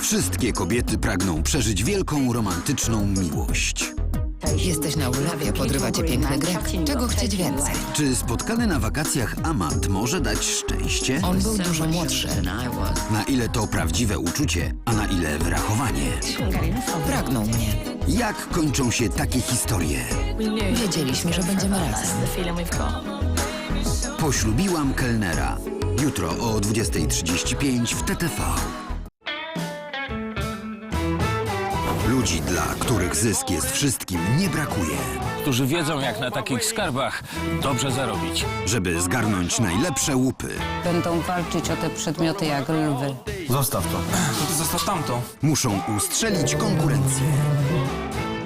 Wszystkie kobiety pragną przeżyć wielką, romantyczną miłość. Jesteś na ulawie, podrywa cię piękny Grek. Czego chcieć więcej? Czy spotkany na wakacjach amant może dać szczęście? On był dużo młodszy. Na ile to prawdziwe uczucie, a na ile wyrachowanie? Pragnął mnie. Jak kończą się takie historie? Wiedzieliśmy, że będziemy razem. Poślubiłam kelnera. Jutro o 20.35 w TTV. Ludzi, dla których zysk jest wszystkim, nie brakuje. którzy wiedzą, jak na takich skarbach dobrze zarobić. Żeby zgarnąć najlepsze łupy, Będą walczyć o te przedmioty jak lwy. Zostaw to. Zostaw tamto. muszą ustrzelić konkurencję.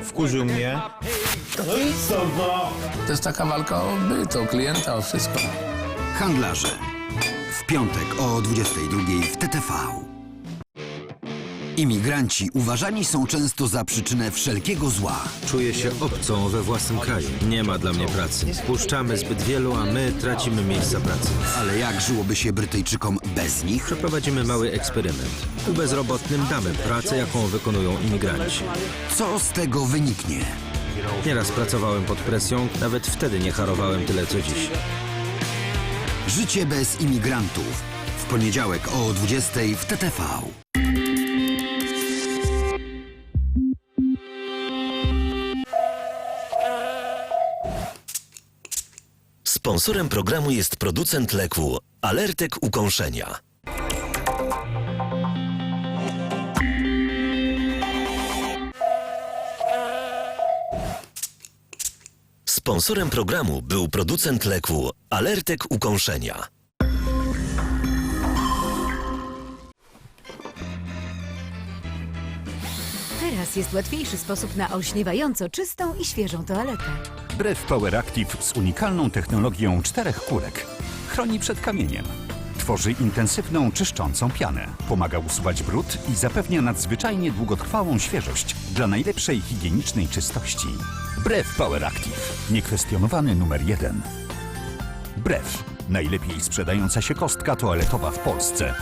Wkurzył mnie. To jest taka walka o byt, o klienta, o wszystko. Handlarze. W piątek o 22.00 w TTV. Imigranci uważani są często za przyczynę wszelkiego zła. Czuję się obcą we własnym kraju. Nie ma dla mnie pracy. Puszczamy zbyt wielu, a my tracimy miejsca pracy. Ale jak żyłoby się Brytyjczykom bez nich? Przeprowadzimy mały eksperyment. U bezrobotnym damy pracę, jaką wykonują imigranci. Co z tego wyniknie? Nieraz pracowałem pod presją, nawet wtedy nie harowałem tyle co dziś. Życie bez imigrantów. W poniedziałek o 20.00 w TTV. Sponsorem programu jest producent leku Alertek Ukąszenia. Sponsorem programu był producent leku Alertek Ukąszenia. Teraz jest łatwiejszy sposób na olśniewająco czystą i świeżą toaletę. Brew Power Active z unikalną technologią czterech kulek. Chroni przed kamieniem. Tworzy intensywną, czyszczącą pianę. Pomaga usuwać brud i zapewnia nadzwyczajnie długotrwałą świeżość dla najlepszej higienicznej czystości. Brew Power Active. Niekwestionowany numer jeden. Brew. Najlepiej sprzedająca się kostka toaletowa w Polsce.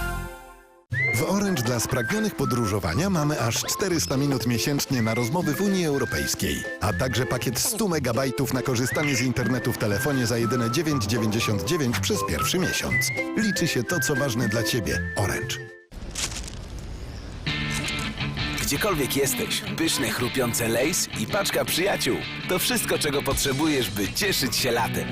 W Orange dla spragnionych podróżowania mamy aż 400 minut miesięcznie na rozmowy w Unii Europejskiej, a także pakiet 100 megabajtów na korzystanie z internetu w telefonie za jedyne 9,99 przez pierwszy miesiąc. Liczy się to, co ważne dla Ciebie. Orange. Gdziekolwiek jesteś, pyszne chrupiące lejs i paczka przyjaciół. To wszystko, czego potrzebujesz, by cieszyć się latem.